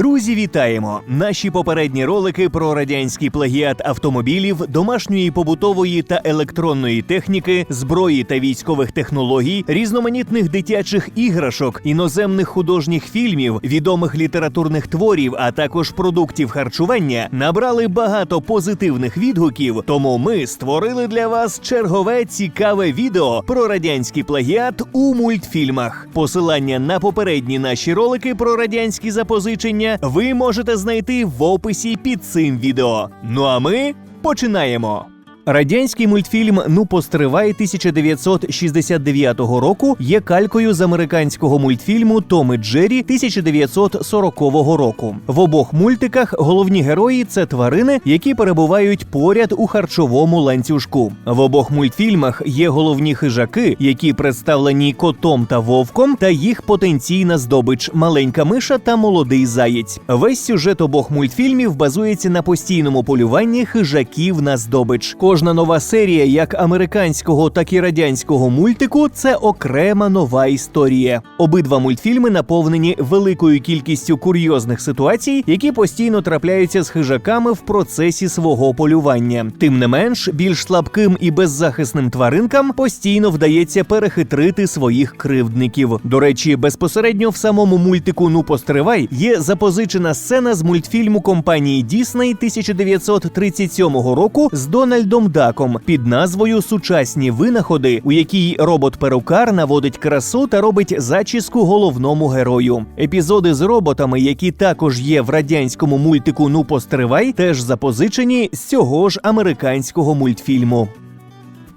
Друзі, вітаємо! Наші попередні ролики про радянський плагіат автомобілів, домашньої побутової та електронної техніки, зброї та військових технологій, різноманітних дитячих іграшок, іноземних художніх фільмів, відомих літературних творів, а також продуктів харчування набрали багато позитивних відгуків. Тому ми створили для вас чергове цікаве відео про радянський плагіат у мультфільмах. Посилання на попередні наші ролики про радянські запозичення ви можете знайти в описі під цим відео. Ну а ми починаємо. Радянський мультфільм Ну постривай 1969 року є калькою з американського мультфільму Том і Джері 1940 року. В обох мультиках головні герої це тварини, які перебувають поряд у харчовому ланцюжку. В обох мультфільмах є головні хижаки, які представлені котом та вовком, та їх потенційна здобич маленька миша та молодий заєць. Весь сюжет обох мультфільмів базується на постійному полюванні хижаків на здобич. Кожна нова серія, як американського, так і радянського мультику, це окрема нова історія. Обидва мультфільми наповнені великою кількістю курйозних ситуацій, які постійно трапляються з хижаками в процесі свого полювання. Тим не менш, більш слабким і беззахисним тваринкам постійно вдається перехитрити своїх кривдників. До речі, безпосередньо в самому мультику Ну постривай є запозичена сцена з мультфільму компанії Дісней 1937 року з Дональдом Даком під назвою Сучасні винаходи, у якій робот-перукар наводить красу та робить зачіску головному герою. Епізоди з роботами, які також є в радянському мультику Ну постривай, теж запозичені з цього ж американського мультфільму.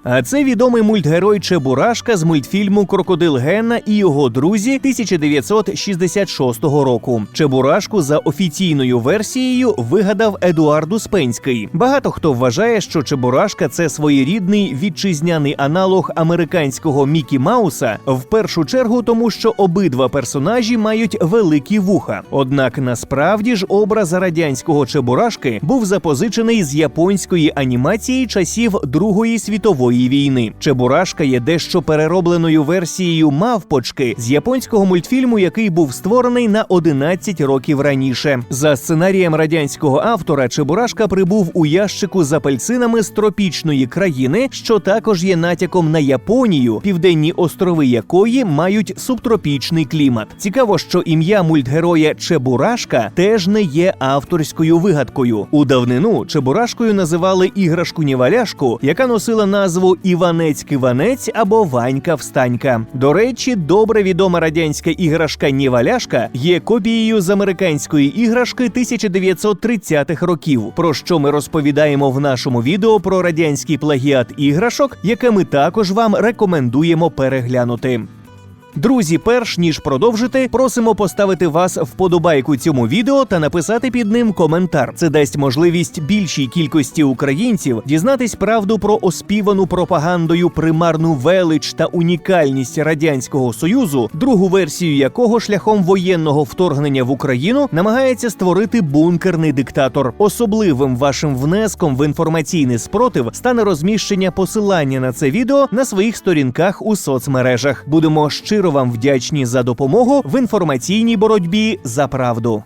А це відомий мультгерой Чебурашка з мультфільму Крокодил Генна і його друзі 1966 року. Чебурашку за офіційною версією вигадав Едуард Успенський. Багато хто вважає, що Чебурашка це своєрідний вітчизняний аналог американського Мікі Мауса, в першу чергу тому, що обидва персонажі мають великі вуха. Однак насправді ж образ радянського Чебурашки був запозичений з японської анімації часів Другої світової війни. Чебурашка є дещо переробленою версією мавпочки з японського мультфільму, який був створений на 11 років раніше. За сценарієм радянського автора Чебурашка прибув у ящику з апельсинами з тропічної країни, що також є натяком на Японію, південні острови якої мають субтропічний клімат. Цікаво, що ім'я мультгероя Чебурашка теж не є авторською вигадкою. У давнину Чебурашкою називали іграшку Ніваляшку, яка носила назву Іванець Киванець або Ванька Встанька. До речі, добре відома радянська іграшка Ніваляшка є копією з американської іграшки 1930-х років, про що ми розповідаємо в нашому відео про радянський плагіат іграшок, яке ми також вам рекомендуємо переглянути. Друзі, перш ніж продовжити, просимо поставити вас вподобайку цьому відео та написати під ним коментар. Це дасть можливість більшій кількості українців дізнатись правду про оспівану пропагандою примарну велич та унікальність радянського союзу, другу версію якого шляхом воєнного вторгнення в Україну намагається створити бункерний диктатор. Особливим вашим внеском в інформаційний спротив стане розміщення посилання на це відео на своїх сторінках у соцмережах. Будемо щиро вам вдячні за допомогу в інформаційній боротьбі за правду.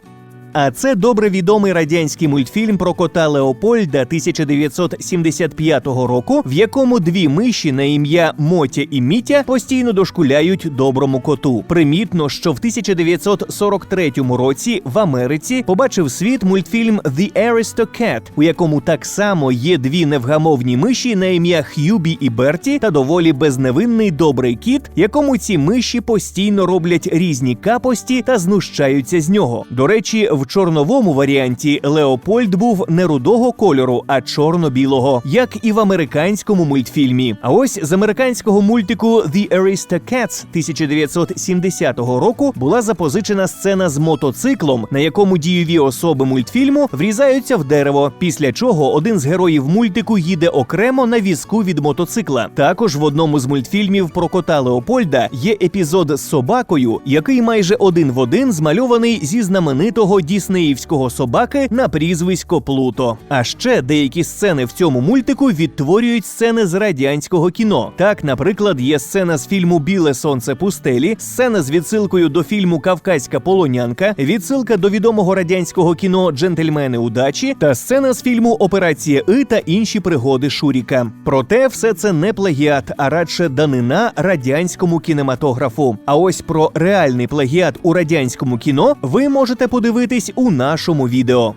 А це добре відомий радянський мультфільм про кота Леопольда 1975 року, в якому дві миші на ім'я Мотя і Мітя постійно дошкуляють доброму коту. Примітно, що в 1943 році в Америці побачив світ мультфільм The Aristocat, у якому так само є дві невгамовні миші на ім'я Х'юбі і Берті та доволі безневинний добрий кіт, якому ці миші постійно роблять різні капості та знущаються з нього. До речі, в чорновому варіанті Леопольд був не рудого кольору, а чорно-білого, як і в американському мультфільмі. А ось з американського мультику The Aristocats 1970 року була запозичена сцена з мотоциклом, на якому дієві особи мультфільму врізаються в дерево. Після чого один з героїв мультику їде окремо на візку від мотоцикла. Також в одному з мультфільмів про кота Леопольда є епізод з собакою, який майже один в один змальований зі знаменитого діснеївського собаки на прізвисько Плуто. А ще деякі сцени в цьому мультику відтворюють сцени з радянського кіно. Так, наприклад, є сцена з фільму Біле сонце пустелі, сцена з відсилкою до фільму Кавказька полонянка, відсилка до відомого радянського кіно Джентльмени удачі та сцена з фільму Операція И та інші пригоди Шуріка. Проте все це не плагіат, а радше данина радянському кінематографу. А ось про реальний плагіат у радянському кіно ви можете подивитись у нашому відео.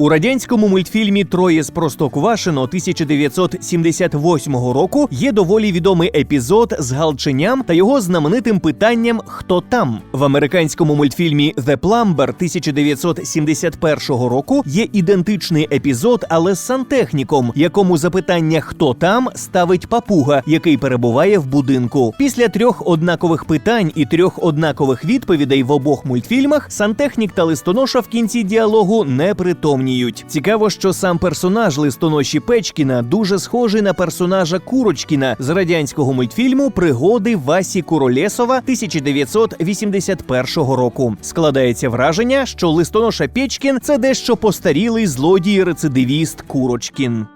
У радянському мультфільмі Троє з Простоквашино 1978 року є доволі відомий епізод з галченям та його знаменитим питанням Хто там? В американському мультфільмі The Plumber 1971 року є ідентичний епізод, але з сантехніком, якому запитання Хто там? ставить папуга, який перебуває в будинку. Після трьох однакових питань і трьох однакових відповідей в обох мультфільмах сантехнік та листоноша в кінці діалогу не притомніють. Цікаво, що сам персонаж листоноші Печкіна дуже схожий на персонажа Курочкіна з радянського мультфільму Пригоди Васі Куролєсова 1981 року. Складається враження, що листоноша Печкін це дещо постарілий злодій-рецидивіст Курочкін.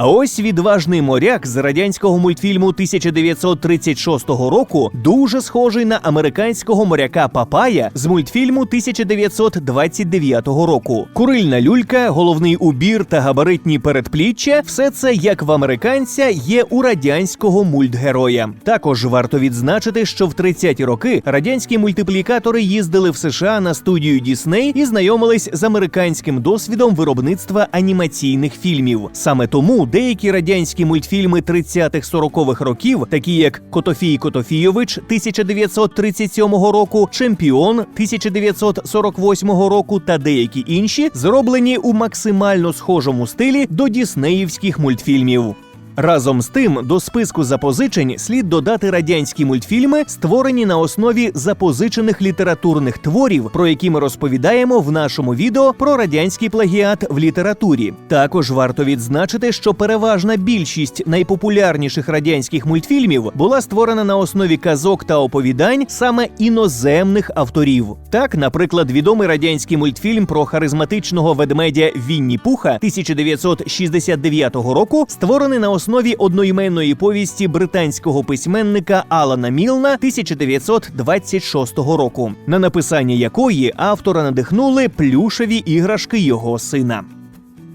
А ось відважний моряк з радянського мультфільму 1936 року дуже схожий на американського моряка Папая з мультфільму 1929 року. Курильна люлька, головний убір та габаритні передпліччя все це як в американця є у радянського мультгероя. Також варто відзначити, що в 30-ті роки радянські мультиплікатори їздили в США на студію Дісней і знайомились з американським досвідом виробництва анімаційних фільмів. Саме тому деякі радянські мультфільми 30-х-40-х років, такі як Котофій Котофійович 1937 року, Чемпіон 1948 року та деякі інші, зроблені у максимально схожому стилі до діснеївських мультфільмів. Разом з тим, до списку запозичень слід додати радянські мультфільми, створені на основі запозичених літературних творів, про які ми розповідаємо в нашому відео про радянський плагіат в літературі. Також варто відзначити, що переважна більшість найпопулярніших радянських мультфільмів була створена на основі казок та оповідань саме іноземних авторів. Так, наприклад, відомий радянський мультфільм про харизматичного ведмедя Вінні Пуха 1969 року, створений на основі одноіменної повісті британського письменника Алана Мілна 1926 року, на написання якої автора надихнули плюшеві іграшки його сина.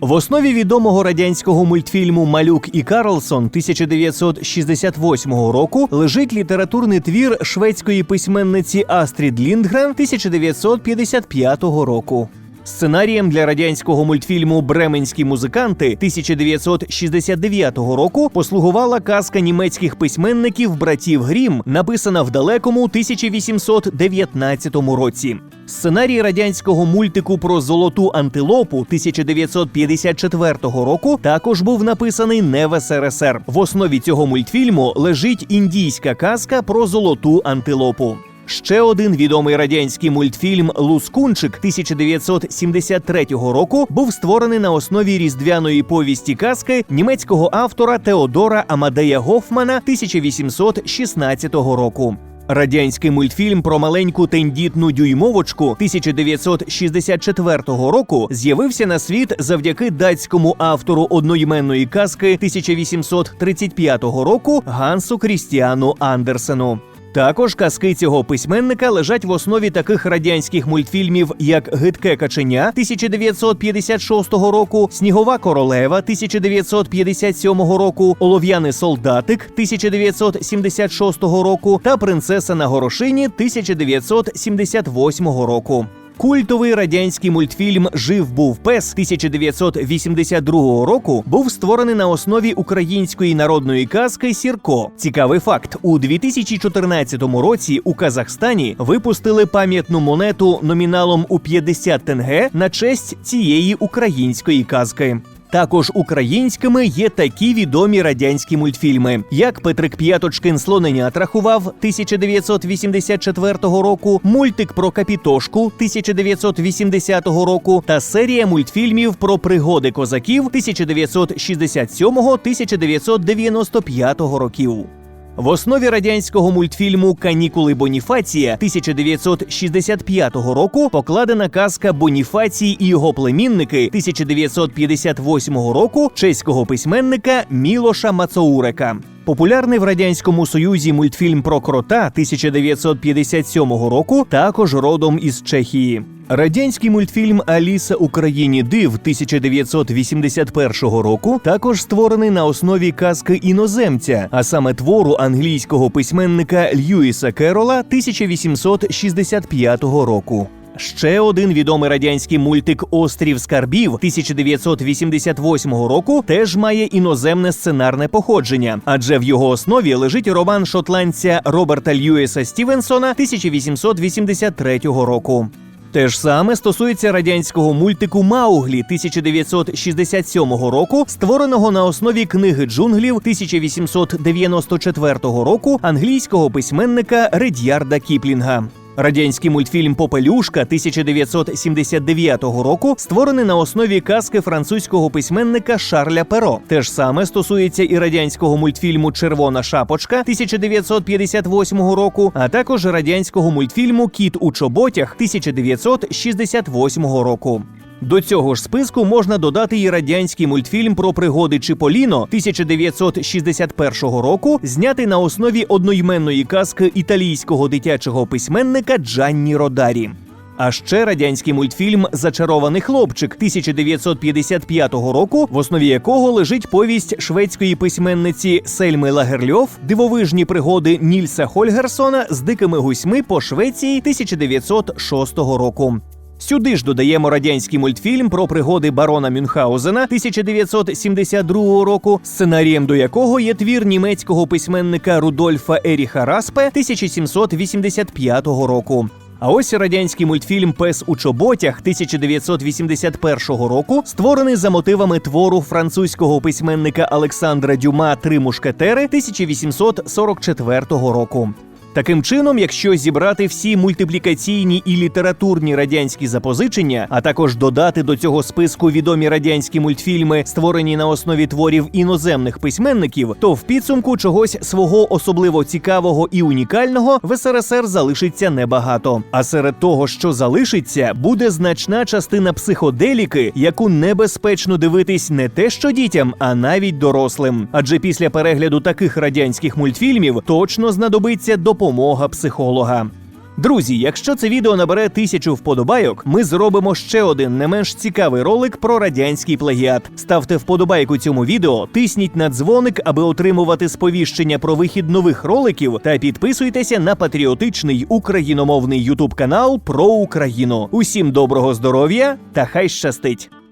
В основі відомого радянського мультфільму Малюк і Карлсон 1968 року лежить літературний твір шведської письменниці Астрід Ліндгрен 1955 року. Сценарієм для радянського мультфільму Бременські музиканти 1969 року послугувала казка німецьких письменників братів Грім, написана в далекому 1819 році. Сценарій радянського мультику про золоту антилопу 1954 року також був написаний не в СРСР. В основі цього мультфільму лежить індійська казка про золоту антилопу. Ще один відомий радянський мультфільм Лускунчик 1973 року був створений на основі різдвяної повісті казки німецького автора Теодора Амадея Гофмана 1816 року. Радянський мультфільм про маленьку тендітну дюймовочку 1964 року з'явився на світ завдяки датському автору одноіменної казки 1835 року Гансу Крістіану Андерсену. Також казки цього письменника лежать в основі таких радянських мультфільмів, як Гидке каченя 1956 року, Снігова королева 1957 року, Олов'яний солдатик 1976 року та Принцеса на горошині 1978 року. Культовий радянський мультфільм Жив був пес 1982 року був створений на основі української народної казки Сірко. Цікавий факт: у 2014 році у Казахстані випустили пам'ятну монету номіналом у 50 тенге на честь цієї української казки. Також українськими є такі відомі радянські мультфільми, як Петрик П'яточкин слоненят рахував 1984 року, мультик про Капітошку 1980 року та серія мультфільмів про пригоди козаків 1967-1995 років. В основі радянського мультфільму Канікули Боніфація 1965 року покладена казка Боніфацій і його племінники 1958 року чеського письменника Мілоша Мацоурека. Популярний в радянському союзі мультфільм про крота 1957 року також родом із Чехії. Радянський мультфільм Аліса у країні див 1981 року також створений на основі казки іноземця, а саме твору англійського письменника Льюіса Керола 1865 року. Ще один відомий радянський мультик Острів скарбів 1988 року теж має іноземне сценарне походження, адже в його основі лежить роман шотландця Роберта Льюіса Стівенсона 1883 року. Те ж саме стосується радянського мультику Мауглі 1967 року, створеного на основі книги джунглів 1894 року англійського письменника Редьярда Кіплінга. Радянський мультфільм Попелюшка 1979 року створений на основі казки французького письменника Шарля Перо. Те ж саме стосується і радянського мультфільму Червона шапочка 1958 року, а також радянського мультфільму Кіт у чоботях 1968 року. До цього ж списку можна додати і радянський мультфільм про пригоди Чіполіно 1961 року, знятий на основі одноіменної казки італійського дитячого письменника Джанні Родарі. А ще радянський мультфільм Зачарований хлопчик 1955 року, в основі якого лежить повість шведської письменниці Сельми Лагерльов Дивовижні пригоди Нільса Хольгерсона з дикими гусьми по Швеції 1906 року. Сюди ж додаємо радянський мультфільм про пригоди барона Мюнхгаузена 1972 року, сценарієм до якого є твір німецького письменника Рудольфа Еріха Распе 1785 року. А ось радянський мультфільм Пес у чоботях 1981 року, створений за мотивами твору французького письменника Олександра Дюма Три мушкетери 1844 року. Таким чином, якщо зібрати всі мультиплікаційні і літературні радянські запозичення, а також додати до цього списку відомі радянські мультфільми, створені на основі творів іноземних письменників, то в підсумку чогось свого особливо цікавого і унікального в СРСР залишиться небагато. А серед того, що залишиться, буде значна частина психоделіки, яку небезпечно дивитись не те, що дітям, а навіть дорослим. Адже після перегляду таких радянських мультфільмів точно знадобиться допомога психолога. Друзі, якщо це відео набере тисячу вподобайок, ми зробимо ще один не менш цікавий ролик про радянський плагіат. Ставте вподобайку цьому відео, тисніть на дзвоник, аби отримувати сповіщення про вихід нових роликів, та підписуйтеся на патріотичний україномовний ютуб канал про Україну. Усім доброго здоров'я та хай щастить!